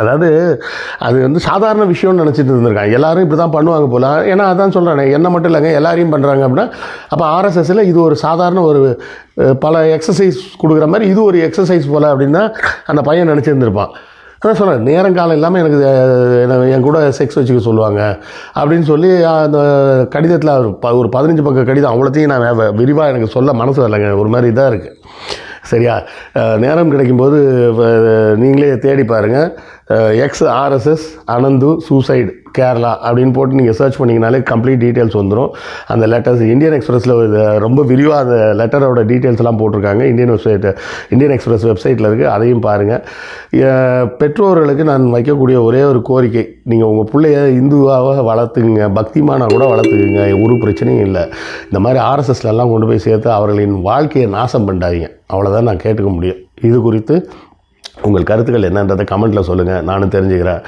அதாவது அது வந்து சாதாரண விஷயம்னு நினச்சிட்டு இருந்திருக்காங்க. எல்லாரும் இப்படி தான் பண்ணுவாங்க போல. ஏன்னா அதான் சொல்கிறேன் என்ன மட்டும் இல்லைங்க எல்லாரையும் பண்ணுறாங்க அப்படின்னா அப்போ ஆர்எஸ்எஸ்ஸில் இது ஒரு சாதாரண ஒரு பல எக்ஸசைஸ் கொடுக்குற மாதிரி இது ஒரு எக்ஸசைஸ் போல் அப்படின்னா அந்த பையன் நினச்சிருந்துருப்பான். அதான் சொல்கிறேன் நேரங்காலம் இல்லாமல் எனக்கு என்ன என் கூட செக்ஸ் வச்சுக்க சொல்லுவாங்க அப்படின்னு சொல்லி அந்த கடிதத்தில் ஒரு ப ஒரு பதினஞ்சு பக்கம் கடிதம் அவ்வளோத்தையும் நான் விரிவாக எனக்கு சொல்ல மனசு வரலைங்க. ஒரு மாதிரி இதாக இருக்குது சரியா? நேரம் கிடைக்கும்போது நீங்களே தேடி பாருங்கள் ex RSS Ananthu suicide Kerala அப்படின்னு போட்டு நீங்கள் சர்ச் பண்ணிங்கனாலே கம்ப்ளீட் டீட்டெயில்ஸ் வந்துடும் அந்த லெட்டர்ஸ் இந்தியன் எக்ஸ்பிரஸில் ரொம்ப விரிவாக அந்த லெட்டரோட டீட்டெயில்ஸ்லாம் போட்டிருக்காங்க. இந்தியன் வெப்சைட் இந்தியன் எக்ஸ்பிரஸ் வெப்சைட்டில் இருக்குது அதையும் பாருங்கள் பெற்றோர்களுக்கு நான் வைக்கக்கூடிய ஒரே ஒரு கோரிக்கை நீங்கள் உங்கள் பிள்ளைய இந்துவாக வளர்த்துக்குங்க பக்திமானாக கூட வளர்த்துக்குங்க ஒரு பிரச்சனையும் இல்லை. இந்த மாதிரி ஆர்எஸ்எஸ்லலாம் கொண்டு போய் சேர்த்து அவர்களின் வாழ்க்கையை நாசம் பண்ணாதீங்க அவ்வளோதான் நான் கேட்டுக்க முடியும். இது குறித்து உங்கள் கருத்துக்கள் என்னன்றதை கமெண்ட்டில் சொல்லுங்கள் நானும் தெரிஞ்சுக்கிறேன்.